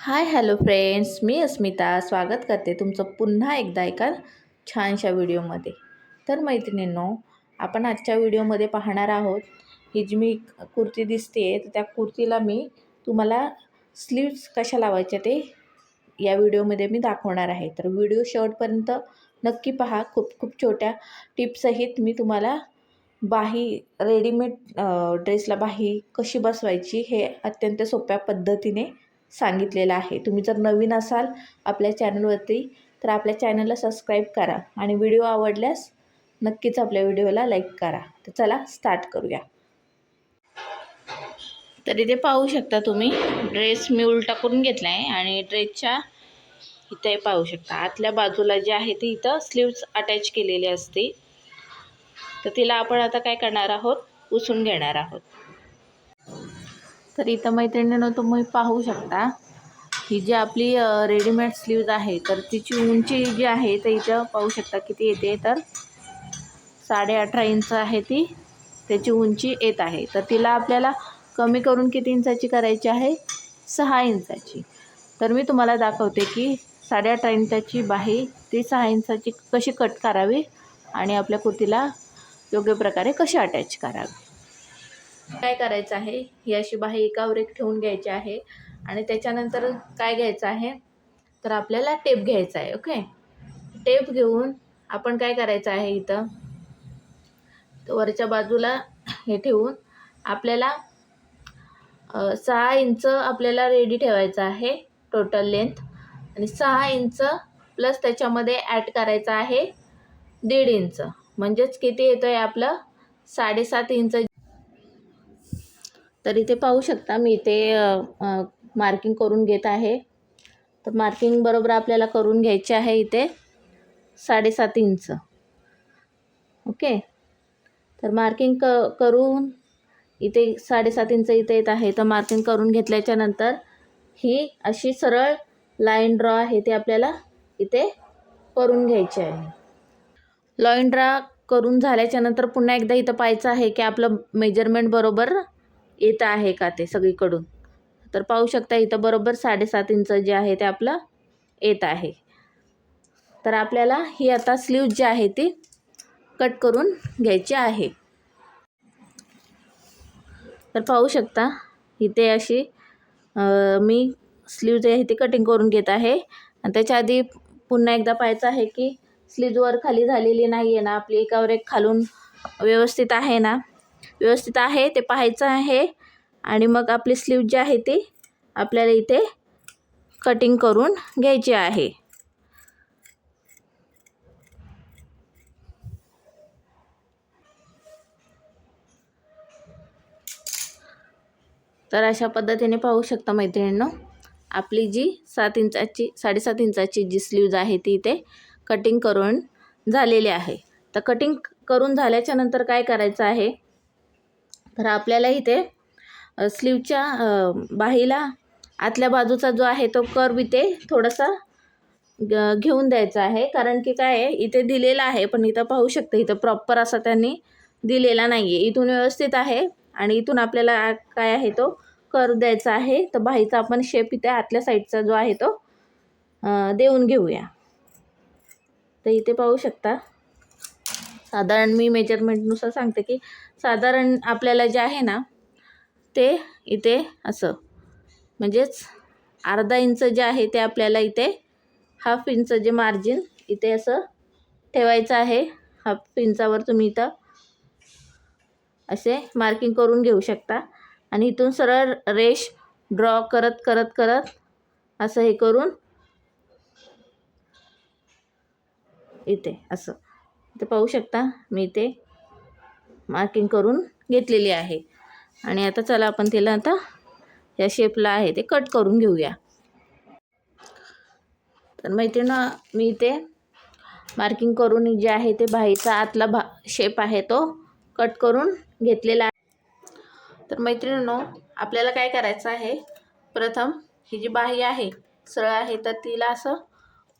Hi hello friends. मी अस्मिता. स्वागत करते तुमचं पुन्हा एकदा एका छानशा व्हिडिओमध्ये. तर मैत्रिणींनो आपण आजच्या व्हिडिओमध्ये पाहणार आहोत ही जी मी कुर्ती दिसते तर त्या कुर्तीला मी तुम्हाला स्लीव्स कशा लावायच्या ते या व्हिडिओमध्ये मी दाखवणार आहे. तर व्हिडिओ शेवटपर्यंत नक्की पहा. खूप खूप छोट्या टिप्ससहित मी तुम्हाला बाही रेडीमेड ड्रेसला बाही कशी बसवायची हे अत्यंत सोप्या पद्धतीने सांगितलेलं आहे. तुम्ही जर नवीन असाल आपल्या चॅनलवरती तर आपल्या चॅनलला सबस्क्राईब करा आणि व्हिडिओ आवडल्यास नक्कीच आपल्या व्हिडिओला लाईक करा. तर चला स्टार्ट करूया. तर इथे पाहू शकता तुम्ही ड्रेस मी उलटा करून घेतला आहे आणि ड्रेसच्या इथे पाहू शकता. आतल्या बाजूला जे आहे ती इथं स्लीव्स अटॅच केलेली असते तर तिला आपण आता काय करणार आहोत? उसून घेणार आहोत. तर इथं मैत्रिणीनं तुम्ही पाहू शकता ही जी आपली रेडीमेड स्लीव्ज आहे तर तिची उंची जी आहे तर इथं पाहू शकता किती येते तर साडे अठरा इंच आहे ती. त्याची उंची येत आहे. तर तिला आपल्याला कमी करून किती इंचाची करायची आहे? सहा इंचाची. तर मी तुम्हाला दाखवते की साडे अठरा इंचाची बाही ती सहा इंचाची कशी कट करावी आणि आपल्या कुर्तीला योग्य प्रकारे कशी अटॅच करावी. काय करायचं आहे? ही अशी बाही एकावर एक ठेवून घ्यायची आहे. आणि त्याच्यानंतर काय घ्यायचं आहे? तर आपल्याला टेप घ्यायचा आहे ओके टेप घेऊन आपण काय करायचं आहे इथं? वरच्या बाजूला हे ठेवून आपल्याला सहा इंच आपल्याला रेडी ठेवायचं आहे टोटल लेंथ आणि सहा इंच प्लस त्याच्यामध्ये ॲड करायचं आहे दीड इंच. म्हणजेच किती येतं आहे आपलं? साडेसात इंच तर इथे पाहू शकता. मी इथे मार्किंग करून घेत आहे. तर मार्किंग बरोबर आपल्याला करून घ्यायचे आहे इथे साडेसात इंच. ओके? तर मार्किंग क करून इथे साडेसात इंच इथे येत आहे. तर मार्किंग करून घेतल्याच्या नंतर ही अशी सरळ लाईन ड्रॉ आहे ते आपल्याला इथे करून घ्यायची आहे. लाईन ड्रॉ करून झाल्याच्यानंतर पुन्हा एकदा इथं पाहायचं आहे की आपलं मेजरमेंट बरोबर येत आहे का ते सगळीकडून? तर पाहू शकता इथं बरोबर साडेसात इंच जे आहे ते आपलं येत आहे. तर आपल्याला ही आता स्लीव जी आहे ती कट करून घ्यायची आहे. तर पाहू शकता इथे अशी मी स्लीव जे आहे ती कटिंग करून घेत आहे. आणि त्याच्या आधी पुन्हा एकदा पाहायचं आहे की स्लीजवर खाली झालेली नाही आहे ना आपली एकावर एक खालून व्यवस्थित आहे ना. व्यवस्थित आहे ते पाहायचं आहे. आणि मग आपली स्लीव जी आहे ती आपल्याला इथे कटिंग करून घ्यायची आहे. तर अशा पद्धतीने पाहू शकता मैत्रिणींनो आपली जी सात इंचाची साडेसात इंचाची जी स्लीव्ज आहे ती इथे कटिंग करून झालेली आहे. तर कटिंग करून झाल्याच्यानंतर काय करायचं आहे? तर आपल्याला इथे स्लीवच्या बाहीला आतल्या बाजूचा जो आहे तो कर्व इथे थोडासा घेऊन द्यायचा आहे. कारण की काय आहे इथे दिलेला आहे पण इथं पाहू शकते इथं प्रॉपर असा त्यांनी दिलेला नाही आहे इथून व्यवस्थित आहे आणि इथून आपल्याला काय आहे तो कर्व द्यायचा आहे. तर बाहीचा आपण शेप इथे आतल्या साईडचा जो आहे तो देऊन घेऊया. तर इथे पाहू शकता. साधारण मी मेजरमेंटनुसार सांगते की साधारण आपल्याला जे आहे ना ते इथे असं. म्हणजेच अर्धा इंच जे आहे ते आपल्याला इथे हाफ इंच जे मार्जिन इथे असं ठेवायचं आहे. हाफ इंचावर तुम्ही इथं असे मार्किंग करून घेऊ शकता. आणि इथून सरळ रेश ड्रॉ करत करत करत असं हे करून इथे असं. तर पाहू शकता मी ते मार्किंग करून घेतलेली आहे. आणि आता चला आपण तिला आता या शेपला आहे ते कट करून घेऊया. तर मैत्रिणं मी ते मार्किंग करून जे आहे ते बाहीचा आतला भा शेप आहे तो कट करून घेतलेला आहे. तर मैत्रिणीनो आपल्याला काय करायचं आहे? प्रथम ही जी बाही आहे सरळ आहे तर तिला असं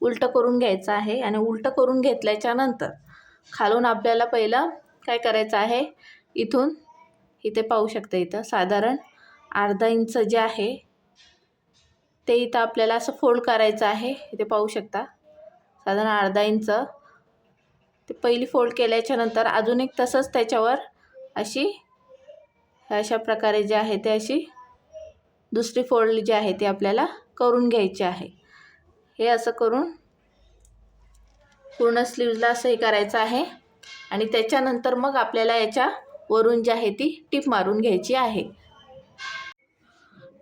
उलटं करून घ्यायचं आहे. आणि उलटं करून घेतल्याच्या नंतर खालून आपल्याला पहिलं काय करायचं आहे? इथून इथे पाहू शकता इथं. साधारण अर्धा इंच जे आहे ते इथं आपल्याला असं फोल्ड करायचं आहे. इथे पाहू शकता. साधारण अर्धा इंच. ते पहिली फोल्ड केल्याच्यानंतर अजून एक तसंच त्याच्यावर अशी अशा प्रकारे जे आहे ते अशी दुसरी फोल्ड जी आहे ती आपल्याला करून घ्यायची आहे. हे असं करून पूर्ण स्लीव्जला असं हे करायचं आहे. आणि त्याच्यानंतर मग आपल्याला याच्या वरून जी आहे ती टीप मारून घ्यायची आहे.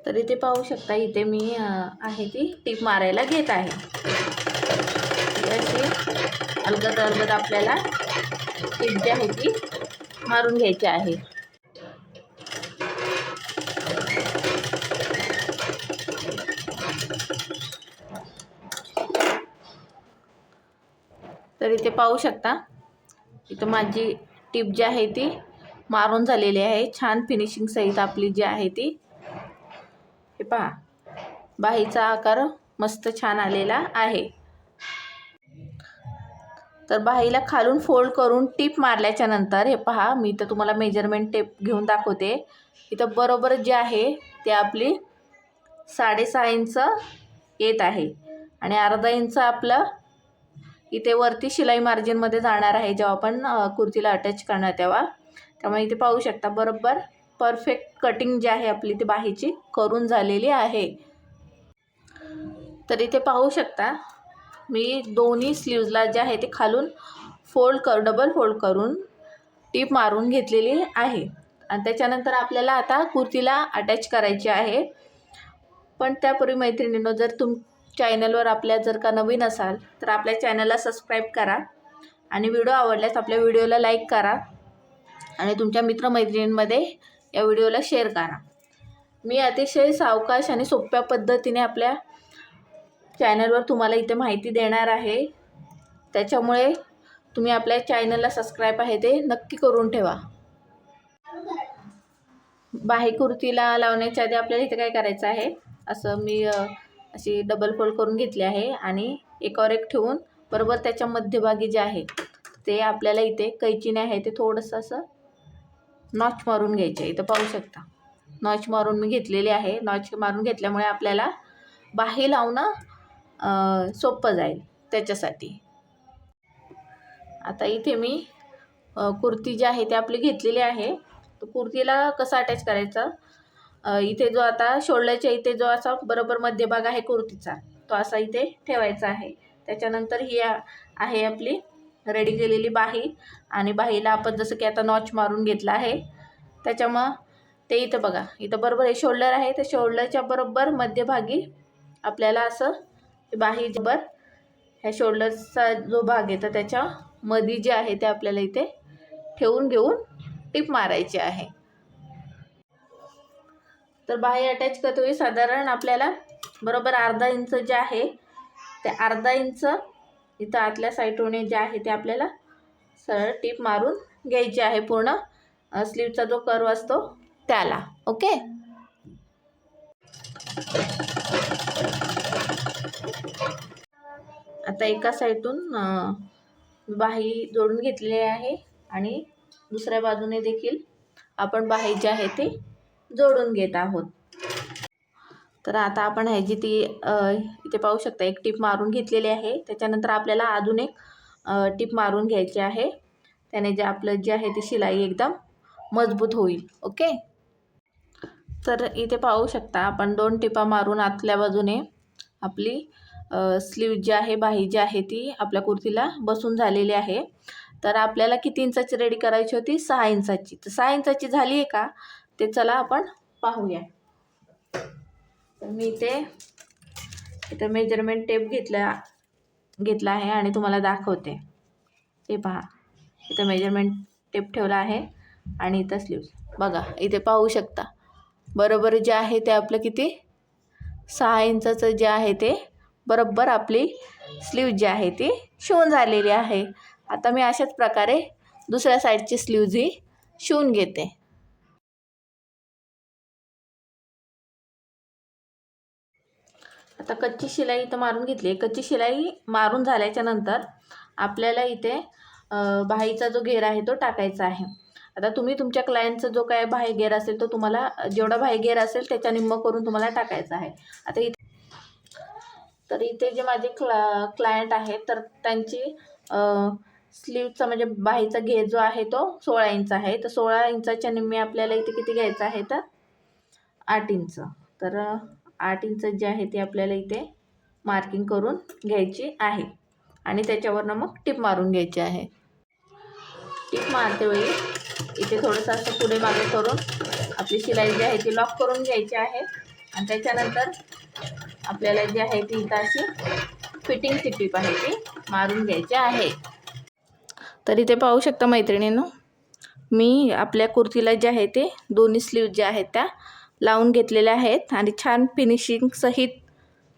तर इथे पाहू शकता इथे मी आहे ती टीप मारायला घेत आहे. अशी अलगद अलगद आपल्याला टीप जी आहे ती मारून घ्यायची आहे. इथे पाहू शकता. इथं माझी टीप जी आहे ती मारून झालेली आहे. छान फिनिशिंग सहित आपली जी आहे ती. हे पहा. बाहीचा आकार मस्त छान आलेला आहे. तर बाहीला खालून फोल्ड करून टीप मारल्याच्या नंतर हे पहा मी तर तुम्हाला मेजरमेंट टेप घेऊन दाखवते. इथं बरोबर जे आहे ते आपली साडेसहा इंच येत आहे. आणि अर्धा इंच आपलं इथे वरती शिलाई मार्जिनमध्ये जाणार आहे जेव्हा आपण कुर्तीला अटॅच करणार तेव्हा. त्यामुळे इथे पाहू शकता बरोबर परफेक्ट कटिंग जी आहे आपली ती बाहीची करून झालेली आहे. तर इथे पाहू शकता मी दोन्ही स्लीव्जला जे आहे ते खालून फोल्ड कर डबल फोल्ड करून टीप मारून घेतलेली आहे. आणि त्याच्यानंतर आपल्याला आता कुर्तीला अटॅच करायची आहे. पण त्यापूर्वी मैत्रिणींनो जर तुम चॅनलवर आपल्या जर का नवीन असाल तर आपल्या चॅनलला सबस्क्राईब करा आणि व्हिडिओ आवडल्यास आपल्या व्हिडिओला लाईक करा आणि तुमच्या मित्रमैत्रिणींमध्ये या व्हिडिओला शेअर करा. मी अतिशय सावकाश आणि सोप्या पद्धतीने आपल्या चॅनलवर तुम्हाला इथे माहिती देणार आहे. त्याच्यामुळे तुम्ही आपल्या चॅनलला सबस्क्राईब आहे ते नक्की करून ठेवा. बाहे कुर्तीला लावण्याच्या आधी आपल्याला इथे काय करायचं आहे? असं मी अशी डबल फोल्ड करून घेतली आहे आणि एकावर एक ठेवून बरोबर त्याच्या मध्यभागी जे आहे ते आपल्याला इथे कैचीने आहे ते थोडंसं असं नॉच मारून घ्यायचे आहे. इथं पाहू शकता. नॉच मारून मी घेतलेली आहे. नॉच मारून घेतल्यामुळे आपल्याला बाही लावणं सोपं जाईल त्याच्यासाठी. आता इथे मी कुर्ती जी आहे ती आपली घेतलेली आहे. तर कुर्तीला कसं अटॅच करायचं? इथे जो आता शोल्डरच्या इथे जो असा बरोबर मध्यभाग आहे कुर्तीचा तो असा इथे ठेवायचा आहे. त्याच्यानंतर ही आहे आपली रेडी केलेली बाही आणि बाहीला आपण जसं की आता नॉच मारून घेतला आहे. त्याच्यामुळं ते इथं बघा इथं बरोबर हे शोल्डर आहे. त्या शोल्डरच्या बरोबर मध्यभागी आपल्याला असं बाही जबर ह्या शोल्डरचा जो भाग आहे तर त्याच्या मध्ये जे आहे ते आपल्याला इथे ठेवून घेऊन टीप मारायची आहे. तर बाह्य अटॅच करतोय. साधारण आपल्याला बरोबर अर्धा इंच जे आहे ते अर्धा इंच इथं आतल्या साईटोने जे आहे ते आपल्याला सरळ टीप मारून घ्यायची आहे पूर्ण. स्लीवचा जो कर्व असतो त्याला. ओके आता एका साईडून बाही जोडून घेतलेली आहे. आणि दुसऱ्या बाजूने देखील आपण बाही जे आहे ते जोडून घेत आहोत. तर आता आपण ह्याची ती इथे पाहू शकता एक टीप मारून घेतलेली आहे. त्याच्यानंतर आपल्याला अजून एक टिप टीप मारून घ्यायची आहे. त्याने जे आपलं जे आहे ती शिलाई एकदम मजबूत होईल. ओके? तर इथे पाहू शकता आपण दोन टिपा मारून आतल्या बाजूने आपली स्लीव जी आहे बाही जी आहे ती आपल्या कुर्तीला बसून झालेली आहे. तर आपल्याला किती इंचाची रेडी करायची होती? सहा इंचाची. तर सहा इंचाची झाली आहे का? ते चला आपण पाहूया. तर मी इथे इथं मेजरमेंट टेप घेतला घेतला आहे आणि तुम्हाला दाखवते. हे पहा. इथं मेजरमेंट टेप ठेवला आहे आणि इथं स्लीव्स बघा इथे पाहू शकता. बरोबर जे आहे ते आपलं किती? सहा इंचाचं जे आहे ते बरोबर आपली स्लीव जी आहे ती शिवून झालेली आहे. आता मी अशाच प्रकारे दुसऱ्या साईडची स्लीव्ज ही शिवून घेते. आता कच्ची शिलाई इथं मारून घेतली कच्ची शिलाई मारून झाल्याच्यानंतर आपल्याला इथे बाहीचा जो घेर आहे तो टाकायचा आहे. आता तुम्ही तुमच्या क्लायंटचा जो काय बाही घेर असेल तो तुम्हाला जेवढा बाही घेर असेल त्याच्या निम्म करून तुम्हाला टाकायचा आहे. आता इथे तर इथे जे माझे क्ला क्लायंट आहेत तर त्यांची स्लीवचा म्हणजे बाहीचा घेर जो आहे तो सोळा इंच आहे. तर सोळा इंचाच्या निम्मे आपल्याला इथे किती घ्यायचं आहे तर? आठ इंच. तर आठ इंच जे आहे ते आपल्याला इथे मार्किंग करून घ्यायची आहे. आणि त्याच्यावरनं मग टिप मारून घ्यायची आहे. टिप मारतेवेळी इथे थोडंसं असं पुढे मागे करून आपली शिलाई जी आहे ती लॉक करून घ्यायची आहे. आणि त्याच्यानंतर आपल्याला जी आहे ती इथं अशी फिटिंगची टिप आहे ती मारून घ्यायची आहे. तर इथे पाहू शकता मैत्रिणींनो मी आपल्या कुर्तीला जे आहे ते दोन्ही स्लीव ज्या आहेत त्या लावून घेतलेल्या आहेत आणि छान फिनिशिंग सहित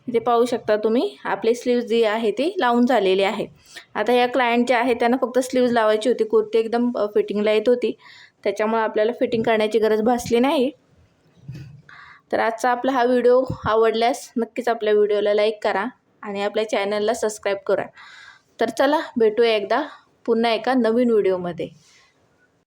जे पाहू शकता तुम्ही. आपली स्लीव्ज जी आहे ती लावून झालेली आहे. आता या क्लायंट ज्या आहेत त्यांना फक्त स्लीव्ज लावायची होती. कुर्ती एकदम फिटिंगला येत होती. त्याच्यामुळे आपल्याला फिटिंग करण्याची गरज भासली नाही. तर आजचा आपला हा व्हिडिओ आवडल्यास नक्कीच आपल्या व्हिडिओला लाईक करा आणि आपल्या चॅनलला सबस्क्राईब करा. तर चला भेटूया एकदा पुन्हा एका नवीन व्हिडिओमध्ये